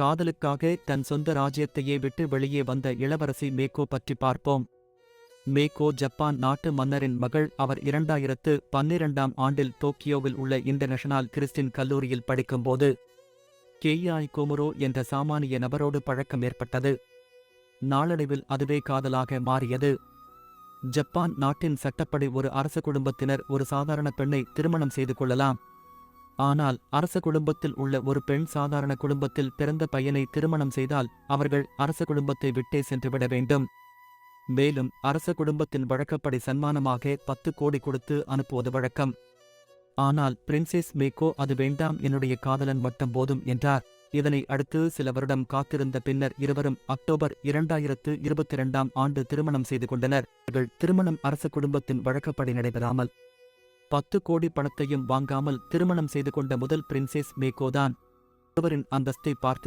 காதலுக்காக தன் சொந்த ராஜ்யத்தையே விட்டு வெளியே வந்த இளவரசி மேக்கோ பற்றி பார்ப்போம். மேக்கோ ஜப்பான் நாட்டு மன்னரின் மகள். அவர் இரண்டாயிரத்து பன்னிரண்டாம் ஆண்டில் டோக்கியோவில் உள்ள இன்டர்நேஷனல் கிறிஸ்டின் கல்லூரியில் படிக்கும்போது கேயாய் கோமுரோ என்ற சாமானிய நபரோடு பழக்கம் ஏற்பட்டது. நாளடைவில் அதுவே காதலாக மாறியது. ஜப்பான் நாட்டின் சட்டப்படி ஒரு அரச குடும்பத்தினர் ஒரு சாதாரண பெண்ணை திருமணம் செய்து கொள்ளலாம். ஆனால் அரச குடும்பத்தில் உள்ள ஒரு பெண் சாதாரண குடும்பத்தில் பிறந்த பையனை திருமணம் செய்தால் அவர்கள் அரச குடும்பத்தை விட்டே சென்றுவிட வேண்டும். மேலும் அரச குடும்பத்தின் வழக்கப்படி சன்மானமாக பத்து கோடி கொடுத்து அனுப்புவது வழக்கம். ஆனால் பிரின்சஸ் மேக்கோ அது வேண்டாம் என்னுடைய காதலன் மட்டும் போதும் என்றார். இதனை அடுத்து சில வருடம் காத்திருந்த பின்னர் இருவரும் அக்டோபர் இரண்டாயிரத்து இருபத்தி இரண்டாம் ஆண்டு திருமணம் செய்து கொண்டனர். இவர்கள் திருமணம் அரச குடும்பத்தின் வழக்கப்படி நடைபெறாமல் பத்து கோடி பணத்தையும் வாங்காமல் திருமணம் செய்து கொண்ட முதல் பிரின்செஸ் மேகோதான். அவரின் அந்தஸ்தை பார்த்து